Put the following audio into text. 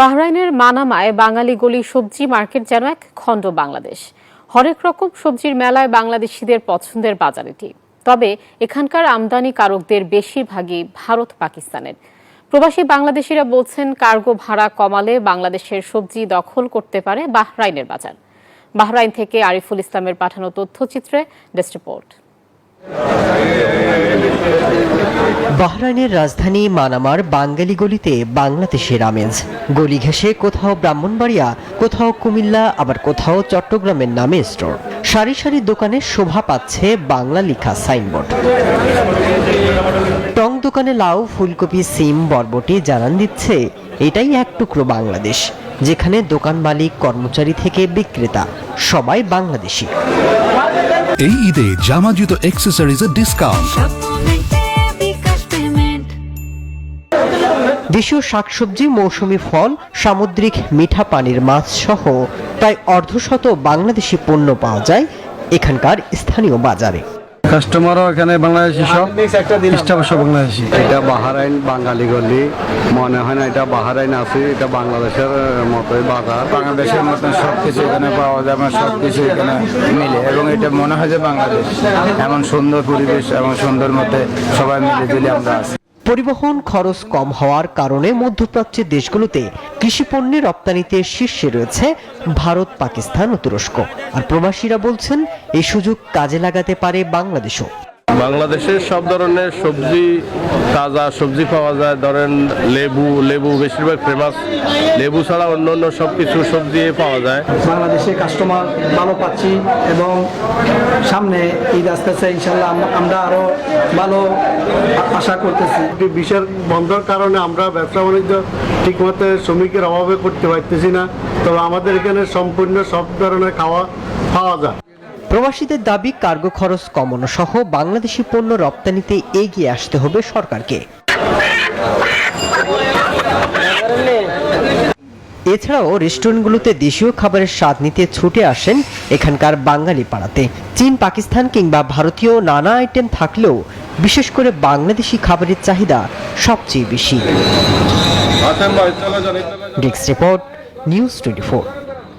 বাহরাইনের মানামায় বাঙালি গলি সবজি মার্কেট যেন এক খণ্ড বাংলাদেশ। হরেক রকম সবজির মেলায় বাংলাদেশিদের পছন্দের বাজার এটি তবে এখানকার আমদানিকারকদের বেশিরভাগই ভারত পাকিস্তানের। প্রবাসী বাংলাদেশিরা বলছেন, কার্গো ভাড়া কমালে বাংলাদেশের সবজি দখল করতে পারে বাহরাইনের বাজার। বাহরাইন থেকে আরিফুল ইসলামের পাঠানো তথ্যচিত্রে ডেস্ক রিপোর্ট। বাহরাইনের রাজধানী মানামার বাঙ্গালি গলিতে বাংলাদেশের আমেজ। গলি ঘেঁষে কোথাও ব্রাহ্মণবাড়িয়া, কোথাও কুমিল্লা, আবার কোথাও চট্টগ্রামের নামে স্টোর সারি সারি দোকানে শোভা পাচ্ছে বাংলা লেখা সাইনবোর্ড টং দোকানে লাউ, ফুলকপি, সিম, বরবটি জানান দিচ্ছে, এটাই এক টুকরো বাংলাদেশ, যেখানে দোকান মালিক, কর্মচারী থেকে বিক্রেতা, সবাই বাংলাদেশি। এই ঈদে জামা জুতো অ্যাক্সেসরিজের ডিসকাউন্ট দেশীয় শাকসবজি মৌসুমি ফল সামুদ্রিক মিঠা পানির মাছ সহ প্রায় অর্ধশত বাংলাদেশি পণ্য পাওয়া যায় এখানকার স্থানীয় বাজারে। কাস্টমারও এখানে বাংলাদেশি সব স্টাফ সব বাংলাদেশি। এটা বাহারাইন বাঙালি গলি মনে হয় না এটা বাহারাইন আছে এটা বাংলাদেশের মতোই বাজার। বাংলাদেশের মতন সব কিছু এখানে পাওয়া যায় এবং সব কিছু এখানে মিলে এবং এটা মনে হয় যে বাংলাদেশ। এমন সুন্দর পরিবেশ এবং সুন্দর মতে সবাই মিলে জুলে আমরা আছি। পরিবহন খরচ কম হওয়ার কারণে মধ্যপ্রাচ্যের দেশগুলোতে কৃষি পণ্যের রপ্তানিতে শীর্ষে রয়েছে ভারত, পাকিস্তান ও তুরস্ক। আর প্রবাসীরা বলছেন, এই সুযোগ কাজে লাগাতে পারে বাংলাদেশও। বাংলাদেশের সব ধরনের সবজি তাজা সবজি পাওয়া যায়। ধরেন লেবু লেবু বেশিরভাগ ফেমাস লেবু ছাড়া অন্য অন্য সব কিছু সবজি পাওয়া যায়। বাংলাদেশে কাস্টমার ভালো পাচ্ছি এবং সামনে ঈদ আসতেছে ইনশাল্লাহ আমরা আরও ভালো আশা করতেছি। বিশের বন্ধর কারণে আমরা ব্যবসা বাণিজ্য ঠিকমতো শ্রমিকের অভাবে করতে পারতেছি না। তবে আমাদের এখানে সম্পূর্ণ সব ধরনের খাওয়া পাওয়া যায়। প্রবাসীদের দাবি কার্গো খরচ কমানো সহ বাংলাদেশি পণ্য রপ্তানিতে এগিয়ে আসতে হবে সরকারকে। এছাড়াও রেস্টুরেন্টগুলোতে দেশীয় খাবারের স্বাদ নিতে ছুটে আসেন এখানকার বাঙালি পাড়াতে চীন পাকিস্তান কিংবা ভারতীয় নানা আইটেম থাকলেও বিশেষ করে বাংলাদেশি খাবারের চাহিদা সবচেয়ে বেশি। Desk report news twenty